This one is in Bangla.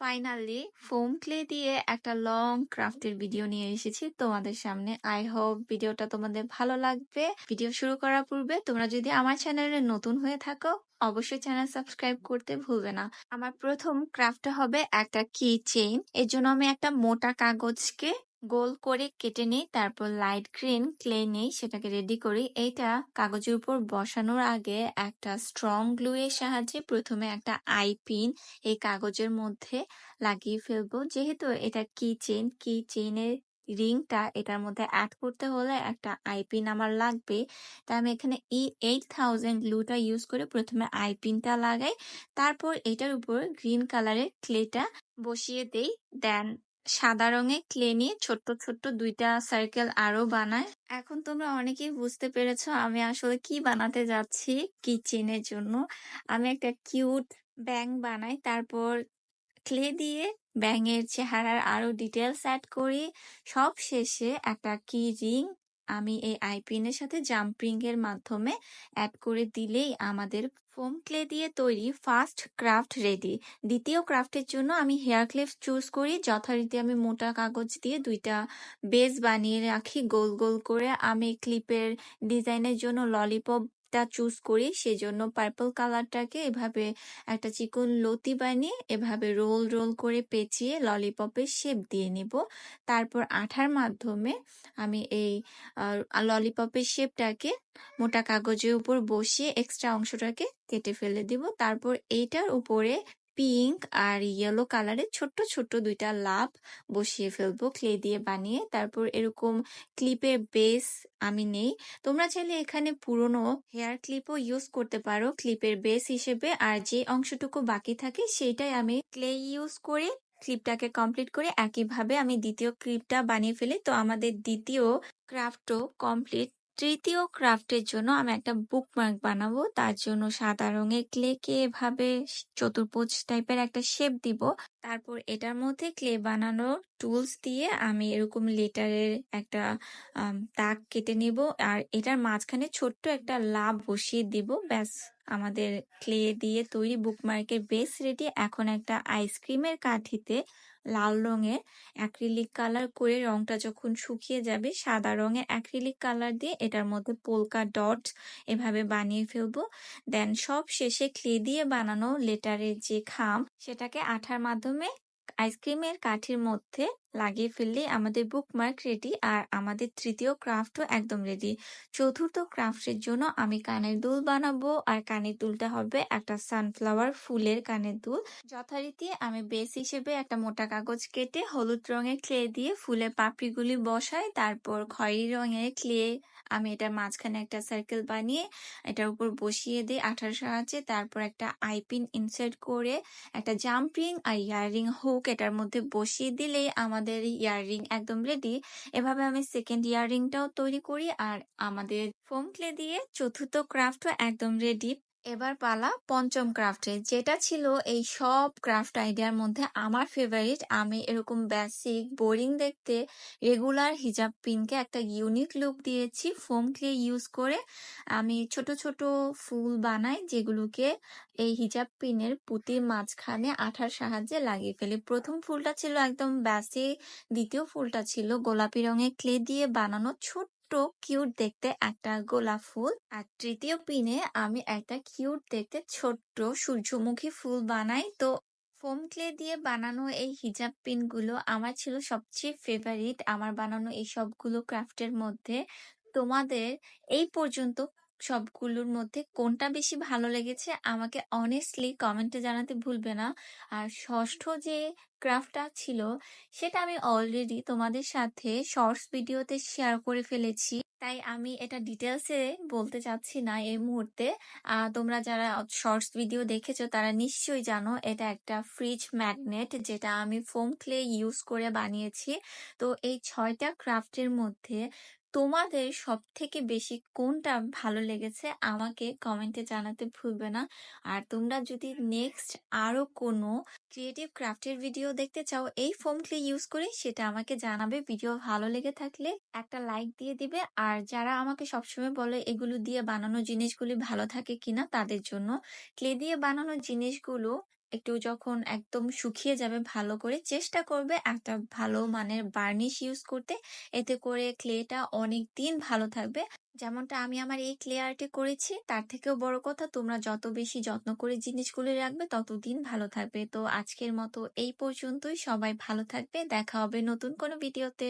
ফাইনালি ফোম ক্লে দিয়ে একটা লং ক্রাফটের ভিডিও নিয়ে এসেছি তোমাদের সামনে। আই হোপ ভিডিওটা তোমাদের ভালো লাগবে। ভিডিও শুরু করার পূর্বে তোমরা যদি আমার চ্যানেলে নতুন হয়ে থাকো, অবশ্যই চ্যানেল সাবস্ক্রাইব করতে ভুলবে না। আমার প্রথম ক্রাফটটা হবে একটা কি চেইন এর জন্য আমি একটা মোটা কাগজকে গোল করে কেটে নিই, তারপর লাইট গ্রিন ক্লে নেই, সেটাকে রেডি করি। এইটা কাগজের উপর বসানোর আগে একটা স্ট্রং গ্লু এর সাহায্যে প্রথমে একটা আই পিন এই কাগজের মধ্যে লাগিয়ে ফেলব। যেহেতু এটা কি চেইন কি চেইনের রিংটা এটার মধ্যে অ্যাড করতে হলে একটা আই পিন আমার লাগবে। তাই আমি এখানে ই এইট থাউজেন্ড গ্লুটা ইউজ করে প্রথমে আই পিনটা লাগাই, তারপর এটার উপর গ্রিন কালারের ক্লেটা বসিয়ে দেই। দেন সাদা রঙে ক্লে নিয়ে ছোট্ট ছোট্ট দুইটা সার্কেল আরও বানায়। এখন তোমরা অনেকেই বুঝতে পেরেছ আমি আসলে কি বানাতে যাচ্ছি কিচেনের জন্য। আমি একটা কিউট ব্যাং বানাই, তারপর ক্লে দিয়ে ব্যাঙের চেহারার আরও ডিটেলস অ্যাড করি। সব শেষে একটা কি রিং আমি এই আইপিনের সাথে জাম্পিং এর মাধ্যমে অ্যাড করে দিলেই আমাদের ফোম ক্লে দিয়ে তৈরি ফার্স্ট ক্রাফট রেডি দ্বিতীয় ক্রাফটের জন্য আমি হেয়ার ক্লিপ চুজ করি, যথারীতি আমি মোটা কাগজ দিয়ে দুইটা বেস বানিয়ে রাখি, গোল গোল করে আমি ক্লিপের ডিজাইনের জন্য ললিপপ টা চুজ করি। সেজন্য পার্পল কালারটাকে এভাবে একটা চিকন লতি বানিয়ে এভাবে রোল রোল করে পেঁচিয়ে ললিপপের শেপ দিয়ে নিব। তারপর আঠার মাধ্যমে আমি এই ললিপপের শেপটাকে মোটা কাগজের উপর বসিয়ে এক্সট্রা অংশটাকে কেটে ফেলে দিব। তারপর এইটার উপরে পিঙ্ক আর ইয়েলো কালারের ছোট্ট ছোট্ট দুইটা লাভ বসিয়ে ফেলব। ক্লে দিয়ে বানিয়ে তারপর এরকম ক্লিপের বেস আমি নেই। তোমরা চাইলে এখানে পুরনো হেয়ার ক্লিপও ইউজ করতে পারো ক্লিপের বেস হিসেবে। আর যে অংশটুকু বাকি থাকে সেটাই আমি ক্লে ইউজ করে ক্লিপটাকে কমপ্লিট করে একইভাবে আমি দ্বিতীয় ক্লিপটা বানিয়ে ফেলি। তো আমাদের দ্বিতীয় ক্রাফটও কমপ্লিট তৃতীয় ক্রাফটের জন্য আমি একটা বুকমার্ক বানাবো। তার জন্য সাদা রঙের ক্লেকে এভাবে চতুর্পোচ টাইপের একটা শেপ দিব। তারপর এটার মধ্যে ক্লে বানানোর টুলস দিয়ে আমি এরকম লেটারের একটা দাগ কেটে নিব। আর এটার মাঝখানে ছোট্ট একটা লাভ বসিয়ে দিব, ব্যাস। আমাদের ক্লে দিয়ে তৈরি বুকমার্কের বেস রেডি এখন একটা আইসক্রিমের কাঠিতে লাল রঙের অ্যাক্রিলিক কালার করে রংটা যখন শুকিয়ে যাবে, সাদা রঙের অ্যাক্রিলিক কালার দিয়ে এটার মধ্যে পোলকা ডট এভাবে বানিয়ে ফেলব। দেন সব শেষে ক্লে দিয়ে বানানো লেটারের যে খাম, সেটাকে আঠার মাধ্যমে আইসক্রিমের কাঠির মধ্যে লাগিয়ে ফেললে আমাদের বুকমার্ক রেডি আর আমাদের তৃতীয় ক্রাফটও একদম রেডি চতুর্থ ক্রাফটের জন্য আমি কানের দুল বানাবো আর কানের দুলটা হবে একটা সানফ্লাওয়ার ফুলের কানের দুল। যথারীতি আমি বেস হিসেবে একটা মোটা কাগজ কেটে হলুদ রঙের ক্লে দিয়ে ফুলের পাপড়িগুলি বসাই, তারপর খয়েরি রঙের ক্লে আমি এটার মাঝখানে একটা সার্কেল বানিয়ে এটার উপর বসিয়ে দিই আঠার সাহায্যে তারপর একটা আইপিন ইনসার্ট করে একটা জাম্পিং আর ইয়ারিং হুক এটার মধ্যে বসিয়ে দিলেই আমাদের ইয়াররিং একদম রেডি এভাবে আমি সেকেন্ড ইয়াররিংটাও তৈরি করি আর আমাদের ফোম ক্লে দিয়ে চতুর্থ ক্রাফটও একদম রেডি এবার পালা পঞ্চম ক্রাফটে যেটা ছিল এই সব ক্রাফট আইডিয়ার মধ্যে আমার ফেভারিট আমি এরকম বেসিক বোরিং দেখতে রেগুলার হিজাব পিনকে একটা ইউনিক লুক দিয়েছি ফোম ক্লে ইউজ করে। আমি ছোট ছোট ফুল বানাই যেগুলোকে এই হিজাব পিনের পুঁতির মাঝখানে আঠার সাহায্যে লাগিয়ে ফেলি। প্রথম ফুলটা ছিল একদম বেসিক দ্বিতীয় ফুলটা ছিল গোলাপি রঙের ক্লে দিয়ে বানানো ছোট ছোট্ট কিউট দেখতে একটা গোলাপ ফুল। আর তৃতীয় পিনে আমি একটা কিউট দেখতে ছোট্ট সূর্যমুখী ফুল বানাই। তো ফোম ক্লে দিয়ে বানানো এই হিজাব পিনগুলো আমার ছিল সবচেয়ে ফেভারিট আমার বানানো এই সবগুলো ক্রাফটের মধ্যে। তোমাদের এই পর্যন্ত সবগুলোর মধ্যে কোনটা বেশি ভালো লেগেছে আমাকে অনেস্টলি কমেন্টে জানাতে ভুলবে না। আর ষষ্ঠ যে ক্রাফটটা ছিল, সেটা আমি অলরেডি তোমাদের সাথে শর্টস ভিডিওতে শেয়ার করে ফেলেছি। তাই আমি এটা ডিটেলসে বলতে চাচ্ছি না এই মুহূর্তে। তোমরা যারা শর্টস ভিডিও দেখেছ, তারা নিশ্চয়ই জানো এটা একটা ফ্রিজ ম্যাগনেট যেটা আমি ফোম ক্লে ইউজ করে বানিয়েছি। তো এই ছয়টা ক্রাফটের মধ্যে তোমাদের সব থেকে বেশি কোনটা ভালো লেগেছে আমাকে কমেন্টে জানাতে ভুলবে না। আর তোমরা যদি নেক্সট আরও কোনো ক্রিয়েটিভ ক্রাফটের ভিডিও দেখতে চাও, এই ফোম ক্লে ইউজ করে সেটা আমাকে জানাবে। ভিডিও ভালো লেগে থাকলে একটা লাইক দিয়ে দিবে। আর যারা আমাকে সবসময় বলে এগুলো দিয়ে বানানো জিনিসগুলি ভালো থাকে কিনা তাদের জন্য ক্লে দিয়ে বানানো জিনিসগুলো একটু যখন একদম শুকিয়ে যাবে ভালো করে চেষ্টা করবে একটা ভালো মানের বার্নিশ ইউজ করতে। এতে করে ক্লেটা অনেক দিন ভালো থাকবে। যেমনটা আমি আমার এই ক্লে আর্টে করেছি, তার থেকেও বড় কথা তোমরা যত বেশি যত্ন করে জিনিসগুলো রাখবে ততদিন ভালো থাকবে। তো আজকের মতো এই পর্যন্তই। সবাই ভালো থাকবে। দেখা হবে নতুন কোনো ভিডিওতে।